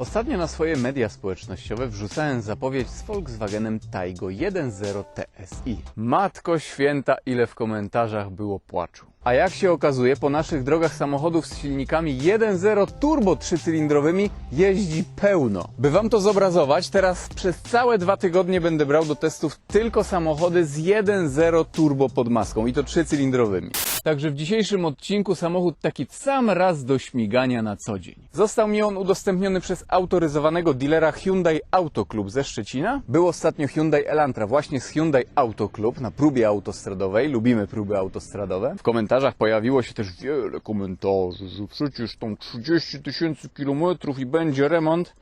Ostatnio na swoje media społecznościowe wrzucałem zapowiedź z Volkswagenem Taigo 1.0 TSI. Matko święta, ile w komentarzach było płaczu. A jak się okazuje, po naszych drogach samochodów z silnikami 1.0 turbo trzycylindrowymi jeździ pełno. By wam to zobrazować, teraz przez całe dwa tygodnie będę brał do testów tylko samochody z 1.0 turbo pod maską i to trzycylindrowymi. Także w dzisiejszym odcinku samochód taki sam raz do śmigania na co dzień. Został mi on udostępniony przez autoryzowanego dealera Hyundai Auto Club ze Szczecina. Był ostatnio Hyundai Elantra właśnie z Hyundai Auto Club na próbie autostradowej. Lubimy próby autostradowe. W komentarzach pojawiło się też wiele komentarzy, że przecież tą 30 tysięcy kilometrów i będzie remont.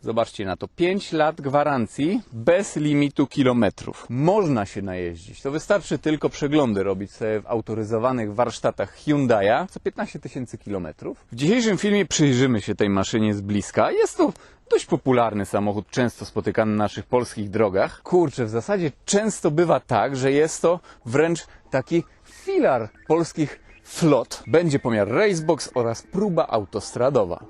Zobaczcie na to. 5 lat gwarancji bez limitu kilometrów. Można się najeździć. To wystarczy tylko przeglądy robić sobie w autoryzowanych warsztatach Hyundai'a co 15 tysięcy kilometrów. W dzisiejszym filmie przyjrzymy się tej maszynie z bliska. Jest to dość popularny samochód, często spotykany na naszych polskich drogach. Kurczę, w zasadzie często bywa tak, że jest to wręcz taki filar polskich flot. Będzie pomiar Racebox oraz próba autostradowa.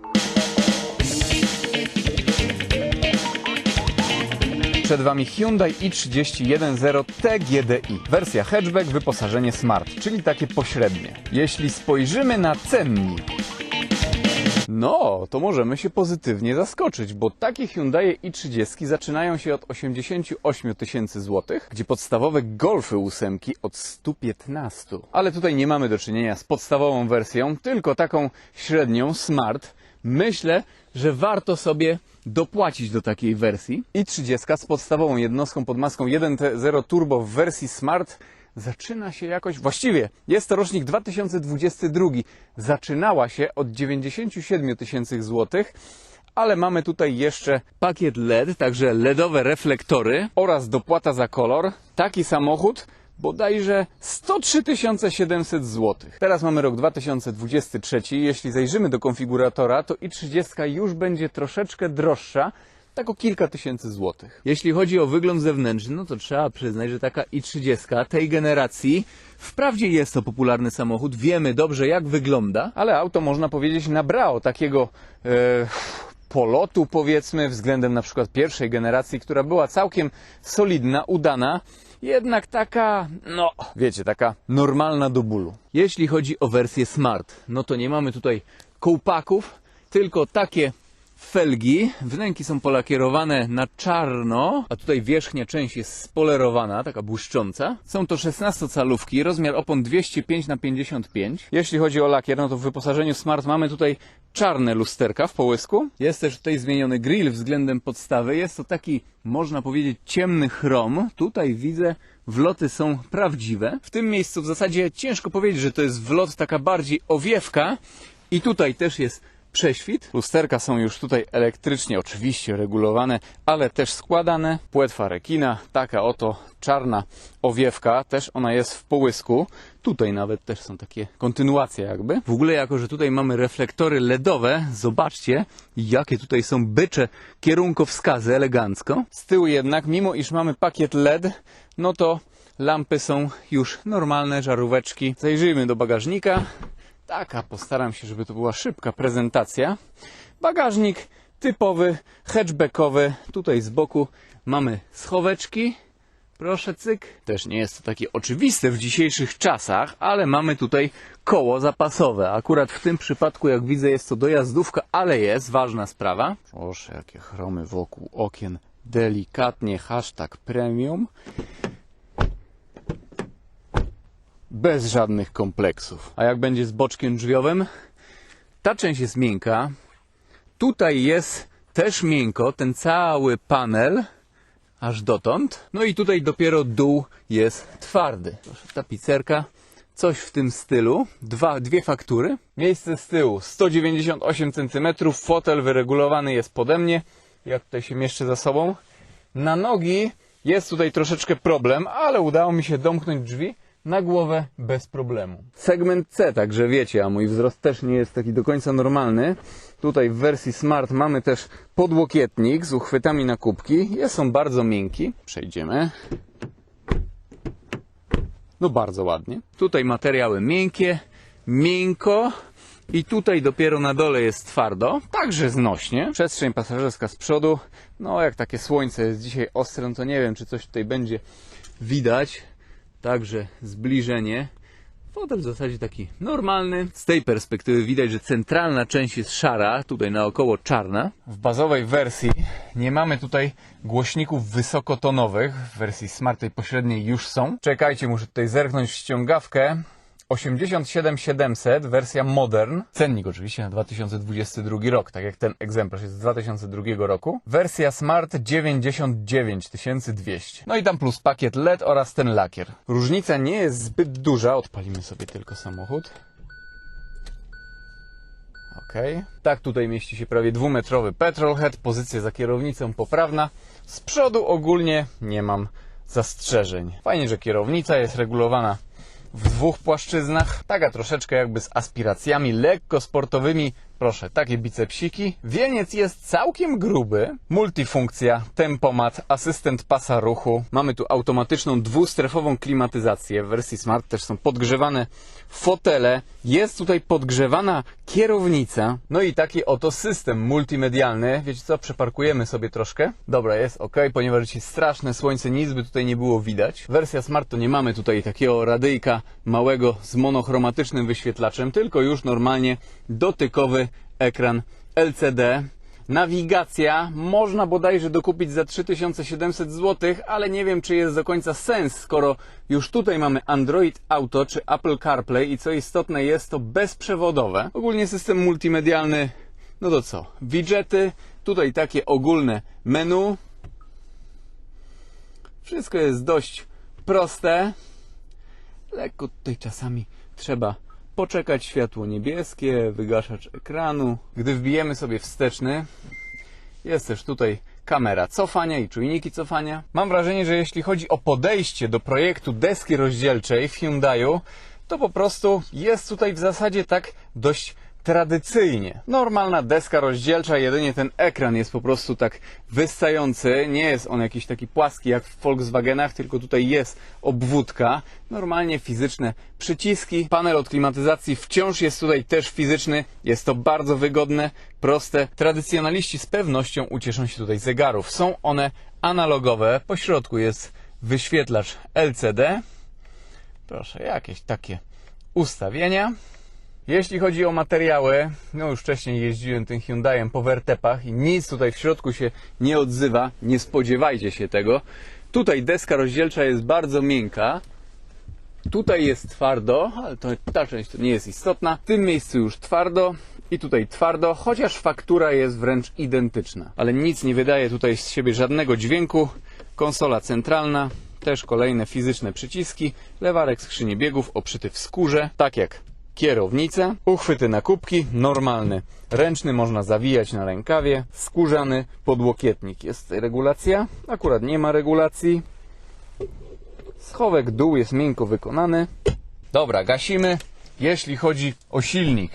Przed Wami Hyundai i31.0 TGDI. Wersja hatchback, wyposażenie smart, czyli takie pośrednie. Jeśli spojrzymy na cennik, no, to możemy się pozytywnie zaskoczyć, bo takie Hyundai i30 zaczynają się od 88 tysięcy złotych, gdzie podstawowe Golfy 8 od 115. Ale tutaj nie mamy do czynienia z podstawową wersją, tylko taką średnią Smart. Myślę, że warto sobie dopłacić do takiej wersji. I 30 z podstawową jednostką pod maską 1.0 Turbo w wersji Smart zaczyna się jakoś, właściwie jest to rocznik 2022. Zaczynała się od 97 tysięcy złotych, ale mamy tutaj jeszcze pakiet LED, także LEDowe reflektory oraz dopłata za kolor. Taki samochód bodajże 103 700 zł. Teraz mamy rok 2023. Jeśli zajrzymy do konfiguratora, to i30 już będzie troszeczkę droższa, tak o kilka tysięcy złotych. Jeśli chodzi o wygląd zewnętrzny, no to trzeba przyznać, że taka i30 tej generacji wprawdzie jest to popularny samochód, wiemy dobrze jak wygląda, ale auto można powiedzieć nabrało takiego e, polotu powiedzmy względem na przykład pierwszej generacji, która była całkiem solidna, udana, jednak taka, no wiecie, taka normalna do bólu. Jeśli chodzi o wersję Smart, no to nie mamy tutaj kołpaków, tylko takie felgi. Wnęki są polakierowane na czarno, a tutaj wierzchnia część jest spolerowana, taka błyszcząca. Są to 16-calówki, rozmiar opon 205 na 55. Jeśli chodzi o lakier, no to w wyposażeniu Smart mamy tutaj czarne lusterka w połysku. Jest też tutaj zmieniony grill względem podstawy. Jest to taki, można powiedzieć, ciemny chrom. Tutaj widzę wloty są prawdziwe. W tym miejscu w zasadzie ciężko powiedzieć, że to jest wlot taka bardziej owiewka. I tutaj też jest prześwit. Lusterka są już tutaj elektrycznie, oczywiście regulowane, ale też składane. Płetwa rekina, taka oto czarna owiewka, też ona jest w połysku. Tutaj nawet też są takie kontynuacje jakby. W ogóle jako, że tutaj mamy reflektory LEDowe, zobaczcie jakie tutaj są bycze kierunkowskazy elegancko. Z tyłu jednak, mimo iż mamy pakiet LED, no to lampy są już normalne, żaróweczki. Zajrzyjmy do bagażnika. Taka, postaram się, żeby to była szybka prezentacja. Bagażnik typowy, hatchbackowy. Tutaj z boku mamy schoweczki. Proszę, cyk. Też nie jest to takie oczywiste w dzisiejszych czasach, ale mamy tutaj koło zapasowe. Akurat w tym przypadku, jak widzę, jest to dojazdówka, ale jest ważna sprawa. Proszę, jakie chromy wokół okien. Delikatnie, hashtag premium. Bez żadnych kompleksów. A jak będzie z boczkiem drzwiowym? Ta część jest miękka. Tutaj jest też miękko, ten cały panel, aż dotąd. No i tutaj dopiero dół jest twardy. Proszę, tapicerka, coś w tym stylu. Dwa, dwie faktury. Miejsce z tyłu 198 cm, fotel wyregulowany jest pode mnie. Ja tutaj się mieszczę za sobą. Na nogi jest tutaj troszeczkę problem, ale udało mi się domknąć drzwi na głowę bez problemu. Segment C, także wiecie, a mój wzrost też nie jest taki do końca normalny. Tutaj w wersji Smart mamy też podłokietnik z uchwytami na kubki. Jest są bardzo miękki. Przejdziemy. No bardzo ładnie. Tutaj materiały miękkie, miękko. I tutaj dopiero na dole jest twardo, także znośnie. Przestrzeń pasażerska z przodu. No, jak takie słońce jest dzisiaj ostre, no to nie wiem, czy coś tutaj będzie widać. Także zbliżenie. Fotel w zasadzie taki normalny. Z tej perspektywy widać, że centralna część jest szara, tutaj naokoło czarna. W bazowej wersji nie mamy tutaj głośników wysokotonowych. W wersji Smart tej pośredniej już są. Czekajcie, muszę tutaj zerknąć w ściągawkę. 87700, wersja Modern. Cennik oczywiście na 2022 rok, tak jak ten egzemplarz jest z 2002 roku. Wersja Smart 99200. No i tam plus pakiet LED oraz ten lakier. Różnica nie jest zbyt duża. Odpalimy sobie tylko samochód. Ok. Tak, tutaj mieści się prawie dwumetrowy petrolhead, pozycja za kierownicą poprawna. Z przodu ogólnie nie mam zastrzeżeń. Fajnie, że kierownica jest regulowana w dwóch płaszczyznach. Taka troszeczkę jakby z aspiracjami lekko sportowymi. Proszę, takie bicepsiki. Wieniec jest całkiem gruby. Multifunkcja, tempomat, asystent pasa ruchu. Mamy tu automatyczną dwustrefową klimatyzację. W wersji Smart też są podgrzewane fotele. Jest tutaj podgrzewana kierownica. No i taki oto system multimedialny. Wiecie co? Przeparkujemy sobie troszkę. Dobra, jest ok, ponieważ dzisiaj straszne słońce, nic by tutaj nie było widać. Wersja Smart to nie mamy tutaj takiego radyjka małego z monochromatycznym wyświetlaczem, tylko już normalnie dotykowy ekran LCD. Nawigacja można bodajże dokupić za 3700 zł, ale nie wiem, czy jest do końca sens, skoro już tutaj mamy Android Auto czy Apple CarPlay i co istotne jest to bezprzewodowe. Ogólnie system multimedialny, no to co? Widgety, tutaj takie ogólne menu. Wszystko jest dość proste. Lekko tutaj czasami trzeba poczekać światło niebieskie, wygaszacz ekranu. Gdy wbijemy sobie wsteczny, jest też tutaj kamera cofania i czujniki cofania. Mam wrażenie, że jeśli chodzi o podejście do projektu deski rozdzielczej w Hyundaiu, to po prostu jest tutaj w zasadzie tak dość tradycyjnie. Normalna deska rozdzielcza, jedynie ten ekran jest po prostu tak wystający. Nie jest on jakiś taki płaski jak w Volkswagenach, tylko tutaj jest obwódka. Normalnie fizyczne przyciski. Panel od klimatyzacji wciąż jest tutaj też fizyczny. Jest to bardzo wygodne, proste. Tradycjonaliści z pewnością ucieszą się tutaj zegarów. Są one analogowe. Po środku jest wyświetlacz LCD. Proszę, jakieś takie ustawienia. Jeśli chodzi o materiały, no już wcześniej jeździłem tym Hyundaiem po wertepach i nic tutaj w środku się nie odzywa, nie spodziewajcie się tego. Tutaj deska rozdzielcza jest bardzo miękka, tutaj jest twardo, ale to, ta część to nie jest istotna. W tym miejscu już twardo i tutaj twardo, chociaż faktura jest wręcz identyczna. Ale nic nie wydaje tutaj z siebie żadnego dźwięku. Konsola centralna, też kolejne fizyczne przyciski, lewarek skrzyni biegów oprzyty w skórze, tak jak kierownica, uchwyty na kubki, normalny, ręczny, można zawijać na rękawie, skórzany podłokietnik. Jest regulacja, akurat nie ma regulacji. Schowek dół jest miękko wykonany. Dobra, gasimy. Jeśli chodzi o silnik,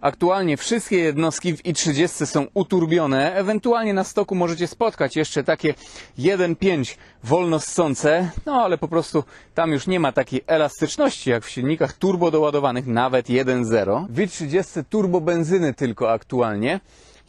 Aktualnie wszystkie jednostki w i30 są uturbione. Ewentualnie na stoku możecie spotkać jeszcze takie 1.5 wolno ssące, no ale po prostu tam już nie ma takiej elastyczności jak w silnikach turbo doładowanych, nawet 1.0. W i30 turbo benzyny tylko aktualnie.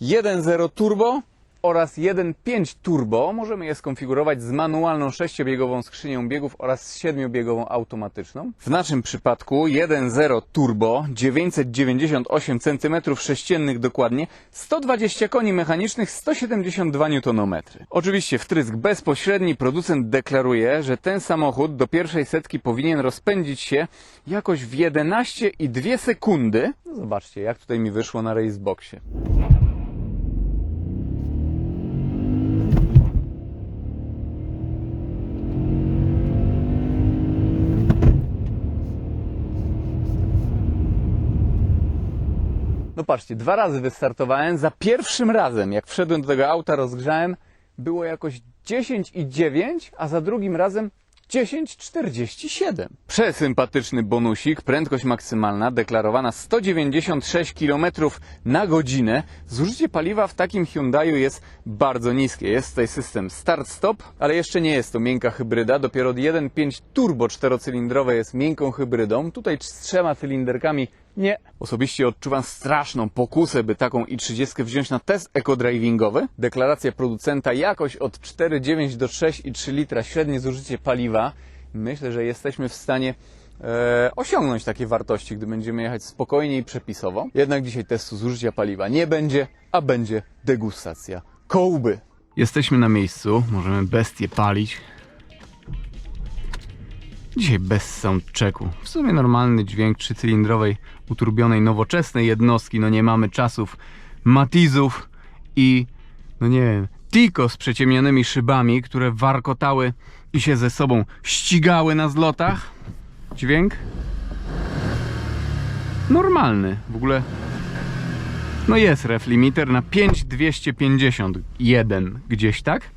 1.0 turbo oraz 1.5 turbo możemy je skonfigurować z manualną 6-biegową skrzynią biegów oraz z 7-biegową automatyczną. W naszym przypadku 1.0 turbo 998 cm3 dokładnie, 120 koni mechanicznych, 172 Nm. Oczywiście wtrysk bezpośredni producent deklaruje, że ten samochód do pierwszej setki powinien rozpędzić się jakoś w 11,2 sekundy. No zobaczcie jak tutaj mi wyszło na raceboxie. No patrzcie, dwa razy wystartowałem. Za pierwszym razem, jak wszedłem do tego auta, rozgrzałem, było jakoś 10,9, a za drugim razem 10,47. Przesympatyczny bonusik, prędkość maksymalna deklarowana 196 km na godzinę. Zużycie paliwa w takim Hyundaiu jest bardzo niskie. Jest tutaj system start-stop, ale jeszcze nie jest to miękka hybryda. Dopiero 1.5 turbo czterocylindrowe jest miękką hybrydą. Tutaj z trzema cylinderkami Nie. Osobiście odczuwam straszną pokusę, by taką i30 wziąć na test ekodrivingowy. Deklaracja producenta jakoś od 4,9 do 6,3 litra średnie zużycie paliwa. Myślę, że jesteśmy w stanie e, osiągnąć takie wartości, gdy będziemy jechać spokojnie i przepisowo. Jednak dzisiaj testu zużycia paliwa nie będzie, a będzie degustacja kołby. Jesteśmy na miejscu, możemy bestie palić. Dzisiaj bez soundchecku. W sumie normalny dźwięk trzycylindrowej, uturbionej, nowoczesnej jednostki. No nie mamy czasów matizów i, no nie wiem, Tico z przeciemnionymi szybami, które warkotały i się ze sobą ścigały na zlotach. Dźwięk normalny. W ogóle no jest ref limiter na 5251 gdzieś, tak?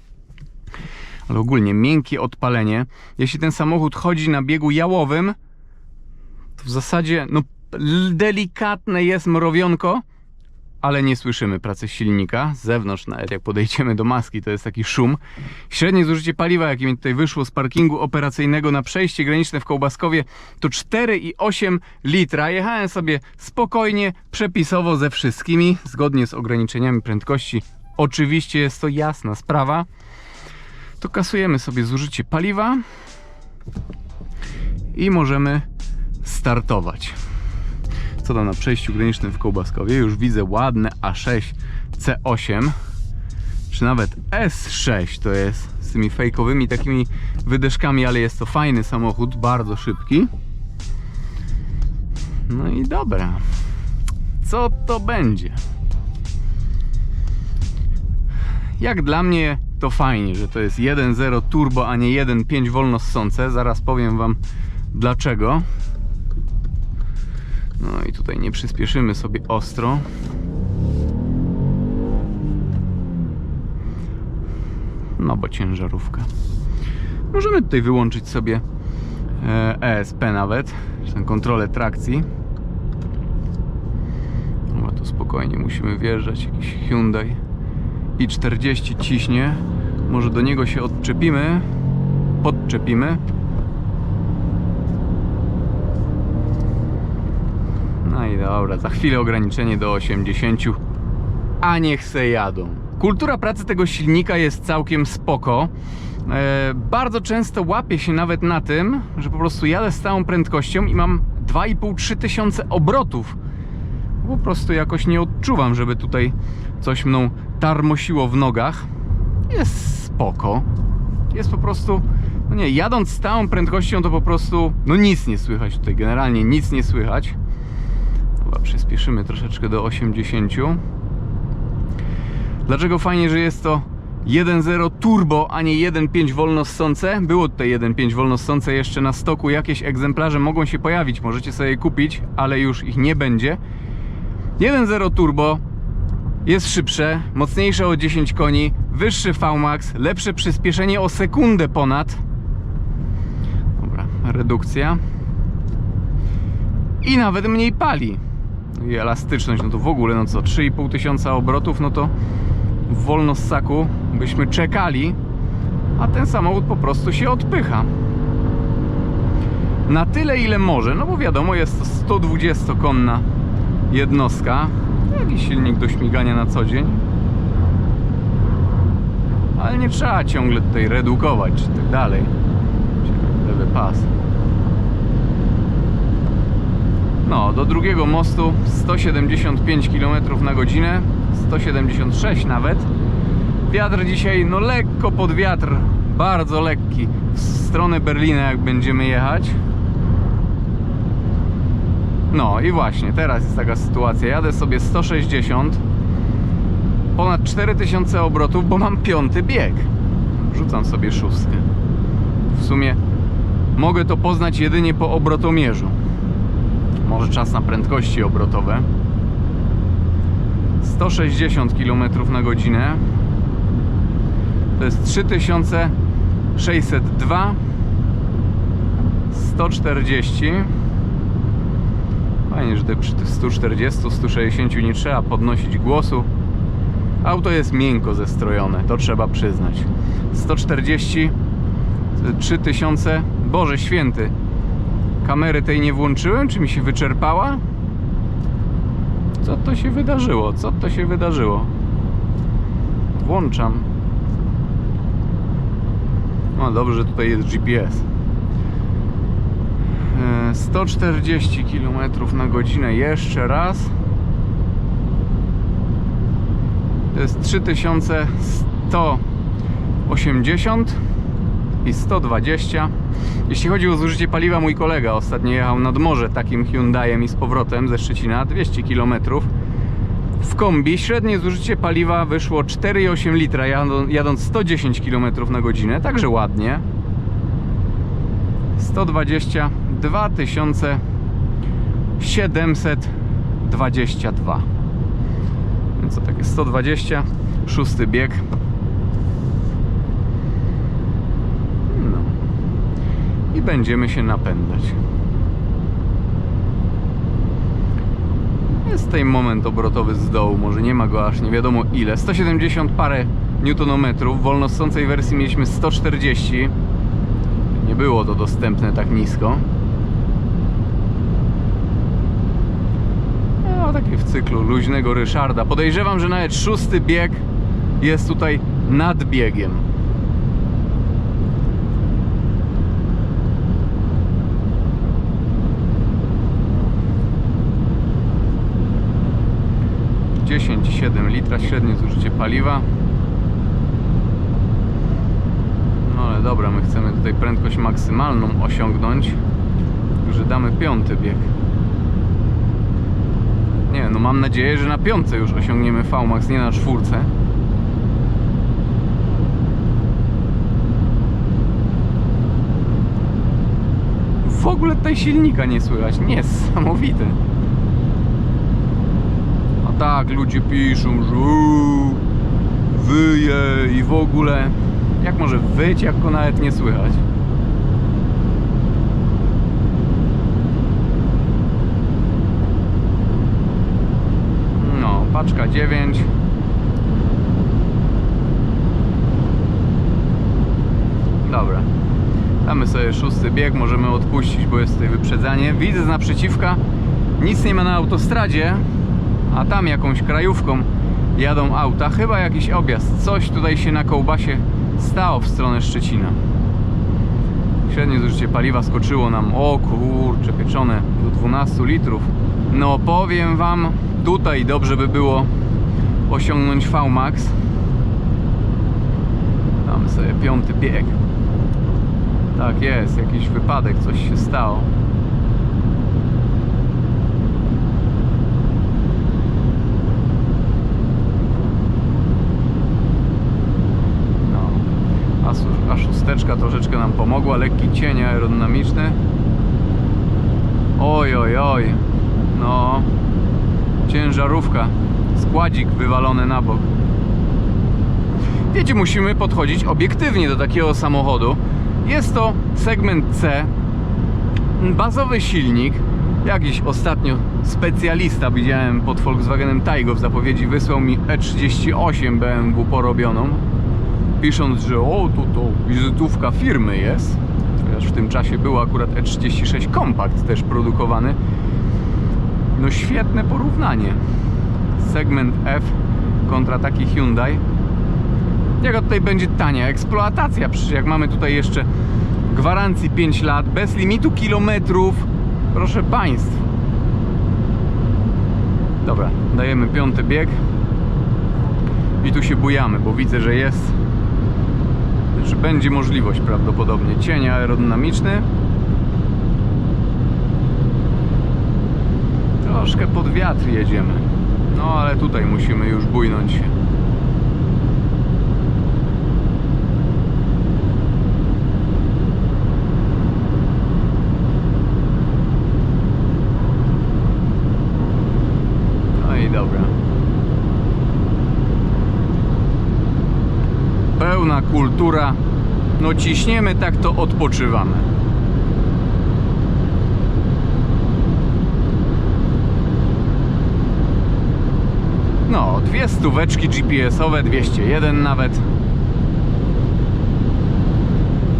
Ale ogólnie miękkie odpalenie. Jeśli ten samochód chodzi na biegu jałowym, to w zasadzie no delikatne jest mrowionko, ale nie słyszymy pracy silnika. Z zewnątrz nawet jak podejdziemy do maski, to jest taki szum. Średnie zużycie paliwa, jakie mi tutaj wyszło z parkingu operacyjnego na przejście graniczne w Kołbaskowie, to 4,8 litra. Jechałem sobie spokojnie, przepisowo ze wszystkimi, zgodnie z ograniczeniami prędkości. Oczywiście jest to jasna sprawa. To kasujemy sobie zużycie paliwa i możemy startować. Co tam na przejściu granicznym w Kołbaskowie? Już widzę ładne A6 C8 czy nawet S6 to jest z tymi fejkowymi takimi wydeszkami, ale jest to fajny samochód, bardzo szybki. No i dobra. Co to będzie? Jak dla mnie to fajnie, że to jest 1.0 turbo, a nie 1.5 wolno ssące. Zaraz powiem wam dlaczego. No i tutaj nie przyspieszymy sobie ostro. No bo ciężarówka. Możemy tutaj wyłączyć sobie e, ESP nawet, czy tę kontrolę trakcji. No to spokojnie musimy wjeżdżać. Jakiś Hyundai i40 ciśnie. Może do niego się odczepimy, podczepimy. No i dobra, za chwilę ograniczenie do 80, a niech se jadą. Kultura pracy tego silnika jest całkiem spoko. E, bardzo często łapię się nawet na tym, że po prostu jadę z całą prędkością i mam 2,5-3 tysiące obrotów. Po prostu jakoś nie odczuwam, żeby tutaj coś mną tarmosiło w nogach. Jest spoko. Jest po prostu, no nie, jadąc z całą prędkością to po prostu, no nic nie słychać tutaj, generalnie nic nie słychać. Dobra, przyspieszymy troszeczkę do 80. Dlaczego fajnie, że jest to 1.0 turbo, a nie 1.5 wolno ssące? Było tutaj 1.5 wolno ssące jeszcze na stoku. Jakieś egzemplarze mogą się pojawić, możecie sobie je kupić, ale już ich nie będzie. 1.0 turbo jest szybsze, mocniejsze o 10 koni, wyższy VMAX, lepsze przyspieszenie o sekundę ponad. Dobra, redukcja. I nawet mniej pali. I elastyczność, no to w ogóle, no co, 3,5 tysiąca obrotów, no to wolno ssaku byśmy czekali, a ten samochód po prostu się odpycha. Na tyle, ile może, no bo wiadomo, jest to 120-konna jednostka. Jakiś silnik do śmigania na co dzień. Ale nie trzeba ciągle tutaj redukować, czy tak dalej. Lewy pas. No, do drugiego mostu 175 km na godzinę, 176 nawet. Wiatr dzisiaj, no lekko pod wiatr, bardzo lekki. W stronę Berlina, jak będziemy jechać. No i właśnie, teraz jest taka sytuacja. Jadę sobie 160, ponad 4000 obrotów, bo mam piąty bieg. Rzucam sobie szóstkę. W sumie mogę to poznać jedynie po obrotomierzu. Może czas na prędkości obrotowe. 160 km na godzinę. To jest 3602 140 Fajnie, że przy tych 140, 160 nie trzeba podnosić głosu. Auto jest miękko zestrojone, to trzeba przyznać. 140, 3000, Boże święty. Kamery tej nie włączyłem, czy mi się wyczerpała? Co to się wydarzyło? Co to się wydarzyło? Włączam. No dobrze, że tutaj jest GPS. E, 140 km na godzinę jeszcze raz. To jest 3180 i 120. Jeśli chodzi o zużycie paliwa, mój kolega ostatnio jechał nad morze takim Hyundaiem i z powrotem ze Szczecina 200 km. W kombi średnie zużycie paliwa wyszło 4,8 litra jadą- jadąc 110 km na godzinę, także ładnie. 120 2722. Więc co takie 120, szósty bieg. No. I będziemy się napędzać. Jest tutaj moment obrotowy z dołu, może nie ma go aż nie wiadomo ile. 170 parę newtonometrów, w wolnosącej wersji mieliśmy 140. Nie było to dostępne tak nisko. No, taki w cyklu luźnego Ryszarda. Podejrzewam, że nawet szósty bieg jest tutaj nad biegiem. Dziesięć siedem litra średnie zużycie paliwa. No ale dobra, my chcemy tutaj prędkość maksymalną osiągnąć. Także damy piąty bieg. No mam nadzieję, że na piątce już osiągniemy VMAX, nie na czwórce. W ogóle tutaj silnika nie słychać. Niesamowite. A tak, ludzie piszą, że wyje i w ogóle. Jak może wyć, jak go nawet nie słychać? No, paczka 9. Dobra. Damy sobie szósty bieg, możemy odpuścić, bo jest tutaj wyprzedzanie. Widzę z naprzeciwka, nic nie ma na autostradzie, a tam jakąś krajówką jadą auta. Chyba jakiś objazd. Coś tutaj się na kołbasie stało w stronę Szczecina. Średnie zużycie paliwa skoczyło nam, o kurcze, pieczone, do 12 litrów. No powiem Wam, tutaj dobrze by było osiągnąć VMAX. Damy sobie piąty bieg. Tak jest, jakiś wypadek, coś się stało. No. A, szósteczka troszeczkę nam pomogła, lekki cień aerodynamiczny. Oj, oj, oj. No. Ciężarówka. Składzik wywalony na bok. Wiecie, musimy podchodzić obiektywnie do takiego samochodu. Jest to segment C, bazowy silnik. Jakiś ostatnio specjalista widziałem pod Volkswagenem Taigo w zapowiedzi wysłał mi E38 BMW porobioną. Pisząc, że o, tu to wizytówka firmy jest. Chociaż w tym czasie był akurat E36 Compact też produkowany. No świetne porównanie. Segment F kontra taki Hyundai. Jaka tutaj będzie tania eksploatacja? Przecież jak mamy tutaj jeszcze gwarancji 5 lat, bez limitu kilometrów, proszę Państwa. Dobra, dajemy piąty bieg i tu się bujamy, bo widzę, że jest, że będzie możliwość prawdopodobnie. Cień aerodynamiczny. Troszkę pod wiatr jedziemy. No ale tutaj musimy już bujnąć się. No i dobra. Pełna kultura. No ciśniemy, tak to odpoczywamy. No, dwie stóweczki GPS-owe, 201 nawet.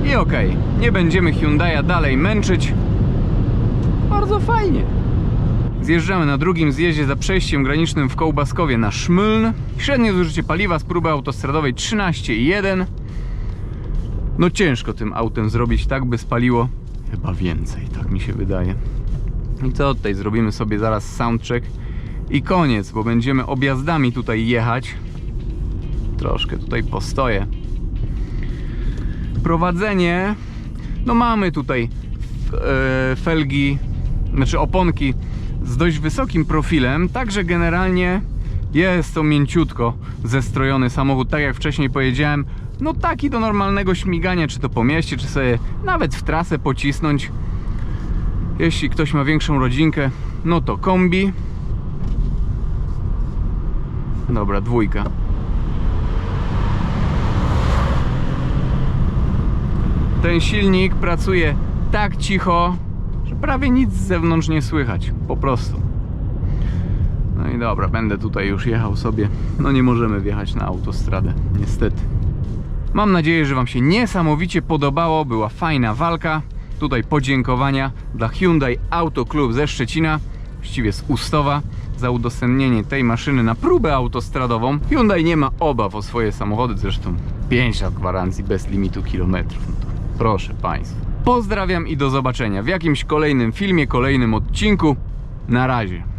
I okej, nie będziemy Hyundai'a dalej męczyć. Bardzo fajnie. Zjeżdżamy na drugim zjeździe za przejściem granicznym w Kołbaskowie na Szmyln. Średnie zużycie paliwa z próby autostradowej 13,1. No ciężko tym autem zrobić tak, by spaliło chyba więcej, tak mi się wydaje. I co tutaj zrobimy sobie zaraz soundcheck i koniec, bo będziemy objazdami tutaj jechać. Troszkę tutaj postoję. Prowadzenie. No mamy tutaj e, felgi, znaczy oponki z dość wysokim profilem, także generalnie jest to mięciutko zestrojony samochód, tak jak wcześniej powiedziałem. No taki do normalnego śmigania, czy to po mieście, czy sobie nawet w trasę pocisnąć. Jeśli ktoś ma większą rodzinkę, no to kombi. Dobra, dwójka. Ten silnik pracuje tak cicho, że prawie nic z zewnątrz nie słychać. Po prostu. No i dobra, będę tutaj już jechał sobie. No nie możemy wjechać na autostradę, niestety. Mam nadzieję, że Wam się niesamowicie podobało. Była fajna walka. Tutaj podziękowania dla Hyundai Auto Club ze Szczecina, właściwie z Ustowa, za udostępnienie tej maszyny na próbę autostradową. Hyundai nie ma obaw o swoje samochody, zresztą 5 lat gwarancji bez limitu kilometrów. No proszę Państwa. Pozdrawiam i do zobaczenia w jakimś kolejnym filmie, kolejnym odcinku. Na razie.